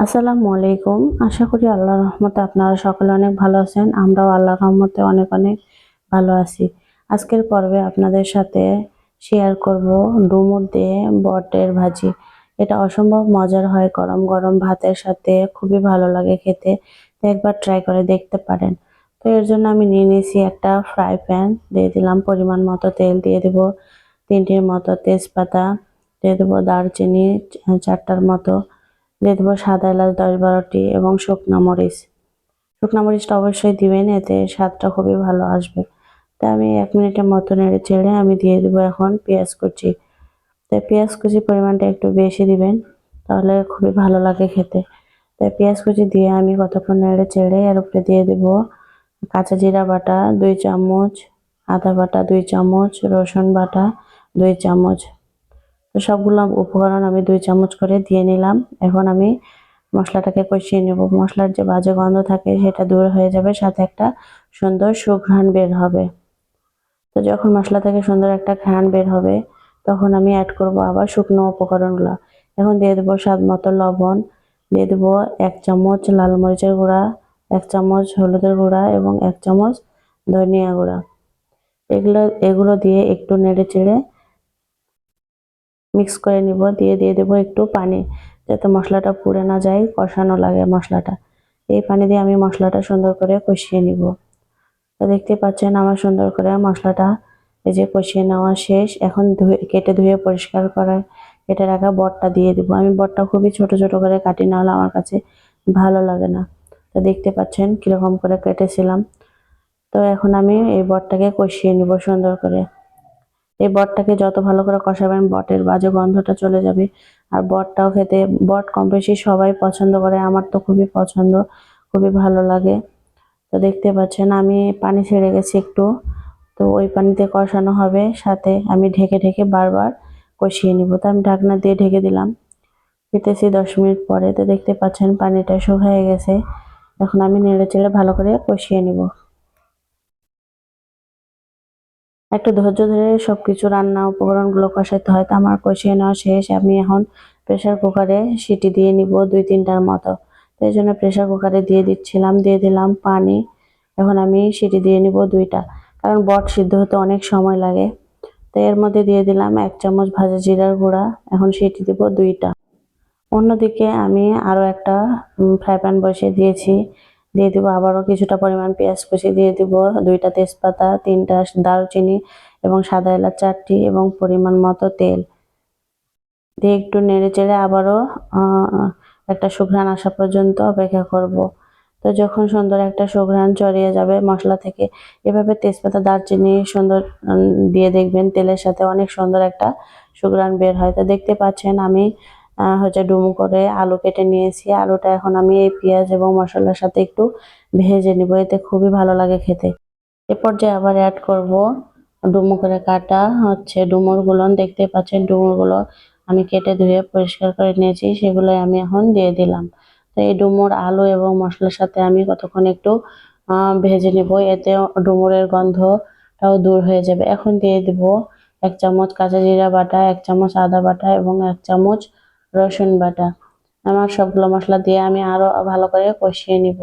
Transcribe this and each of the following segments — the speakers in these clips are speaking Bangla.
আসসালামু আলাইকুম। আশা করি আল্লাহর রহমতে আপনারা সকলে অনেক ভালো আছেন। আমরাও আল্লাহর রহমতে অনেক অনেক ভালো আছি। আজকের পর্বে আপনাদের সাথে শেয়ার করব ডুমুর দিয়ে বটের ভাজি। এটা অসম্ভব মজার হয়, গরম গরম ভাতের সাথে। খুবই ভালো লাগে খেতে। তো একবার ট্রাই করে দেখতে পারেন। তো এর জন্য আমি নিয়ে নিয়েছি একটা ফ্রাই প্যান দিয়ে দিলাম পরিমাণ মতো তেল দিয়ে দেব। তিনটির মতো তেজপাতা। দিয়ে দেবো দারচিনি চারটার মতো দিয়ে দেবো সাদা এলাচ দশ বারোটি এবং শুকনা মরিচ। শুকনা মরিচটা অবশ্যই দিবেন, এতে স্বাদটা খুবই ভালো আসবে। তা আমি এক মিনিটের মতো নেড়ে চেড়ে আমি দিয়ে দেবো এখন পেঁয়াজ কুচি। তাই পেঁয়াজ কুচি পরিমাণটা একটু বেশি দিবেন, তাহলে খুবই ভালো লাগে খেতে। তাই পেঁয়াজ কুচি দিয়ে আমি কতক্ষণ নেড়ে চেড়ে এর উপরে দিয়ে দেবো কাঁচা জিরা বাটা, দুই চামচ আদা বাটা, দুই চামচ রসুন বাটা, দুই চামচ সবগুলো উপকরণ আমি দুই চামচ করে দিয়ে নিলাম। এখন আমি মশলাটাকে কষিয়ে নেব। মশলার যে বাজে গন্ধ থাকে সেটা দূর হয়ে যাবে, সাথে একটা সুন্দর সুঘ্রাণ বের হবে। তো যখন মশলা থেকে সুন্দর একটা ঘ্রাণ বের হবে, তখন আমি অ্যাড করব আবার শুকনো উপকরণগুলো। এখন দিয়ে দেবো স্বাদ মতো লবণ। দিয়ে দেবো এক চামচ লাল মরিচের গুঁড়া, এক চামচ হলুদের গুঁড়া এবং এক চামচ ধনিয়া গুঁড়া। এগুলো এগুলো দিয়ে একটু নেড়ে চেড়ে মিক্স করে নিব, দিয়ে দিয়ে দেবো একটু পানি, যাতে মশলাটা পুড়ে না যায়, কষানো লাগে মশলাটা। এই পানি দিয়ে আমি মশলাটা সুন্দর করে কষিয়ে নিব। তো দেখতে পাচ্ছেন আমার সুন্দর করে মশলাটা এই যে কষিয়ে নেওয়া শেষ। এখন ধুয়ে, কেটে ধুয়ে পরিষ্কার করা কেটে রাখা বটটা দিয়ে দিব। আমি বটটা খুবই ছোট ছোট করে কাটি, না হলে আমার কাছে ভালো লাগে না। তো দেখতে পাচ্ছেন কীরকম করে কেটেছিলাম। তো এখন আমি এই বটটাকে কষিয়ে নিব সুন্দর করে। এই বটটাকে যত ভালো করে কষাবেন, বটের বাজে গন্ধটা চলে যাবে। আর বটটাও খেতে, বট কম বেশি সবাই পছন্দ করে, আমার তো খুবই পছন্দ, খুবই ভালো লাগে। তো দেখতে পাচ্ছেন, আমি পানি ছেড়ে গেছি একটু। তো ওই পানিতে কষানো হবে, সাথে আমি ঢেকে ঢেকে বারবার কষিয়ে নিব। তো আমি ঢাকনা দিয়ে ঢেকে দিলাম। দিতেছি দশ মিনিট পরে। তো দেখতে পাচ্ছেন, পানিটা শুকিয়ে গেছে। এখন আমি নেড়ে চেড়ে ভালো করে কষিয়ে নিব। একটু ধৈর্য ধরে সব কিছু রান্না উপকরণগুলো কষাতে হয়, তো আমার কষিয়ে নেওয়া শেষ। আমি এখন প্রেসার কুকারে সিটি দিয়ে নিব দুই তিনটার মতো। তো এই জন্য প্রেসার কুকারে দিয়ে দিচ্ছিলাম, দিয়ে দিলাম পানি। এখন আমি সিটি দিয়ে নিব দুইটা, কারণ বট সিদ্ধ হতে অনেক সময় লাগে। তো এর মধ্যে দিয়ে দিলাম এক চামচ ভাজা জিরার গুঁড়া, এখন সিটি দিব দুইটা। অন্যদিকে আমি আরও একটা ফ্রাই প্যান বসিয়ে দিয়েছি। দিয়ে দিব আবারও কিছুটা পরিমাণ পেঁয়াজ কুচি দিয়ে দিব, দুইটা তেজপাতা, তিনটা দারুচিনি এবং সাদা এলাচ চারটি এবং পরিমাণ মতো তেল দিয়ে একটু নেড়ে চেড়ে আবারও একটা সুঘ্রাণ আসা পর্যন্ত অপেক্ষা করব। তো যখন সুন্দর একটা সুঘ্রাণ চড়িয়ে যাবে মশলা থেকে, এভাবে তেজপাতা, দারচিনি সুন্দর দিয়ে দেখবেন তেলের সাথে অনেক সুন্দর একটা সুঘ্রাণ বের হয় তো দেখতে পাচ্ছেন আমি হচ্ছে ডুমু করে আলু কেটে নিয়েছি। আলুটা এখন আমি এই পেঁয়াজ এবং মশলার সাথে একটু ভেজে নিব, এতে খুবই ভালো লাগে খেতে। এ পর্যায়ে আবার অ্যাড করব ডুমু করে কাটা হচ্ছে ডুমুরগুলো দেখতে পাচ্ছেন ডুমুরগুলো আমি কেটে ধুয়ে পরিষ্কার করে নিয়েছি সেগুলো আমি এখন দিয়ে দিলাম। তো এই ডুমুর আলু এবং মশলার সাথে আমি কতক্ষণ একটু ভেজে নিব, এতে ডুমুরের গন্ধটাও দূর হয়ে যাবে। এখন দিয়ে দিব এক চামচ কাঁচা জিরা বাটা, এক চামচ আদা বাটা এবং এক চামচ রসুন বাটা। আমার সবগুলো মশলা দিয়ে আমি আরও ভালো করে কষিয়ে নিব।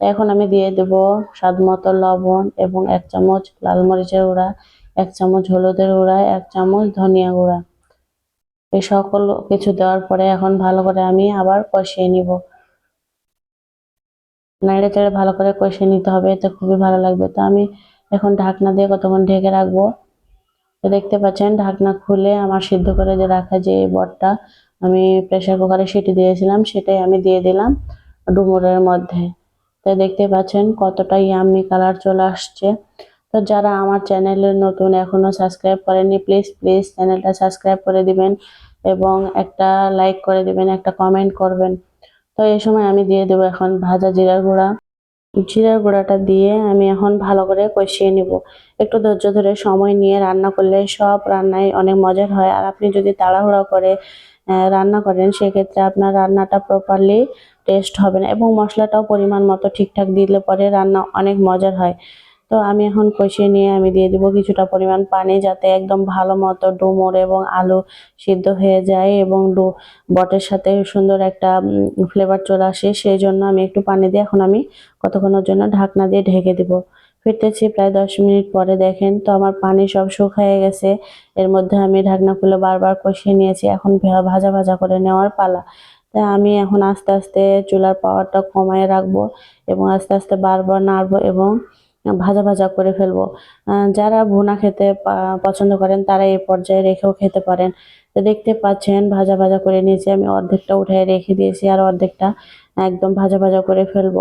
এখন আমি দিয়ে দেব স্বাদ মতো লবণ এবং এক চামচ লাল মরিচের গুঁড়া, এক চামচ হলুদের গুঁড়া, এক চামচ ধনিয়া গুঁড়া। এই সকল কিছু দেওয়ার পরে এখন ভালো করে আমি আবার কষিয়ে নিব। নাড়ে চেড়ে ভালো করে কষিয়ে নিতে হবে, এতে খুবই ভালো লাগবে। তো আমি এখন ঢাকনা দিয়ে কতক্ষণ ঢেকে রাখব? দেখতে পাচ্ছেন, ঢাকনা খুলে আমার সিদ্ধ করে যে রাখা যে বটটা আমি প্রেসার কুকারে সিটি দিয়েছিলাম, সেটাই আমি দিয়ে দিলাম ডুমুরের মধ্যে। তো দেখতে পাচ্ছেন কতটা ইয়াম্মি কালার চলে আসছে। তো যারা আমার চ্যানেলে নতুন এখনও সাবস্ক্রাইব করেনি প্লিজ প্লিজ চ্যানেলটা সাবস্ক্রাইব করে দিবেন এবং একটা লাইক করে দিবেন, একটা কমেন্ট করবেন। তো এই সময় আমি দিয়ে দেবো এখন ভাজা জিরার গুঁড়া। জিরার গুঁড়াটা দিয়ে আমি এখন ভালো করে কষিয়ে নিব। একটু ধৈর্য ধরে সময় নিয়ে রান্না করলে সব রান্নায় অনেক মজার হয়। আর আপনি যদি তাড়াহুড়া করে রান্না করেন, সেক্ষেত্রে আপনার রান্নাটা প্রপারলি টেস্ট হবে না এবং মশলাটাও পরিমাণ মতো ঠিকঠাক দিলে পরে রান্না অনেক মজার হয়। তো আমি এখন কষিয়ে নিয়ে আমি দিয়ে দিব কিছুটা পরিমাণ পানি যাতে একদম ভালো মতো ডুমুর এবং আলু সিদ্ধ হয়ে যায় এবং ডু বটের সাথে সুন্দর একটা ফ্লেভার চলে আসে। সেই জন্য আমি একটু পানি দিয়ে এখন আমি কতক্ষণের জন্য ঢাকনা দিয়ে ঢেকে দিব। ফিরতেছি প্রায় দশ মিনিট পরে, দেখেন তো আমার পানি সব শুকিয়ে গেছে। এর মধ্যে আমি ঢাকনা খুলে বারবার কষিয়ে নিয়েছি, এখন ভাজা ভাজা করে নেওয়ার পালা। তাই আমি এখন আস্তে আস্তে চুলার পাওয়ারটা কমায় রাখব এবং আস্তে আস্তে বারবার নাড়বো এবং ভাজা ভাজা করে ফেলব। যারা ভুনা খেতে পছন্দ করেন তারা এই পর্যায়ে রেখেও খেতে পারেন। তো দেখতে পাচ্ছেন ভাজা ভাজা করে নিয়েছি, আমি অর্ধেকটা উঠায় রেখে দিয়েছি আর অর্ধেকটা একদম ভাজা ভাজা করে ফেলব।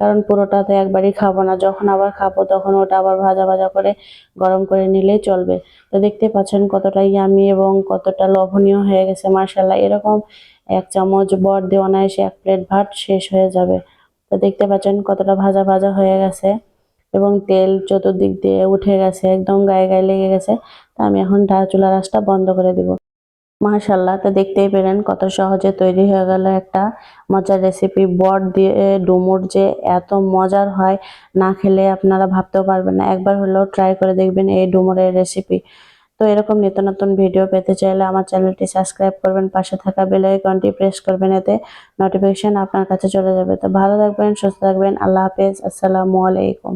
কারণ পুরোটা তো একবারই খাব না। যখন আবার খাব তখন ওটা আবার ভাজা ভাজা করে গরম করে নিলেই চলবে। তো দেখতে পাচ্ছেন কতটা ইয়ামি এবং কতটা লোভনীয় হয়ে গেছে মার্শাল্লাহ এরকম এক চামচ বর দিয়ে অনায়াসে এক প্লেট ভাত শেষ হয়ে যাবে। তো দেখতে পাচ্ছেন কতটা ভাজা ভাজা হয়ে গেছে এবং তেল চতুর্দিক দিয়ে উঠে গেছে, একদম গায়ে গায়ে লেগে গেছে। তা আমি এখন চুলা রাসটা বন্ধ করে দিব। মাশাল্লাহ তো দেখতেই পেলেন কত সহজে তৈরি হয়ে গেল একটা মজার রেসিপি বট দিয়ে ডুমুর যে এত মজার হয়, না খেলে আপনারা ভাবতেও পারবেন না। একবার হলেও ট্রাই করে দেখবেন এই ডুমুরের রেসিপি তো এরকম নিত্য নতুন ভিডিও পেতে চাইলে আমার চ্যানেলটি সাবস্ক্রাইব করবেন, পাশে থাকা বেল আইকনটি প্রেস করবেন, এতে নোটিফিকেশন আপনার কাছে চলে যাবে। তো ভালো থাকবেন, সুস্থ থাকবেন, আল্লাহ হাফেজ, আসসালামু আলাইকুম।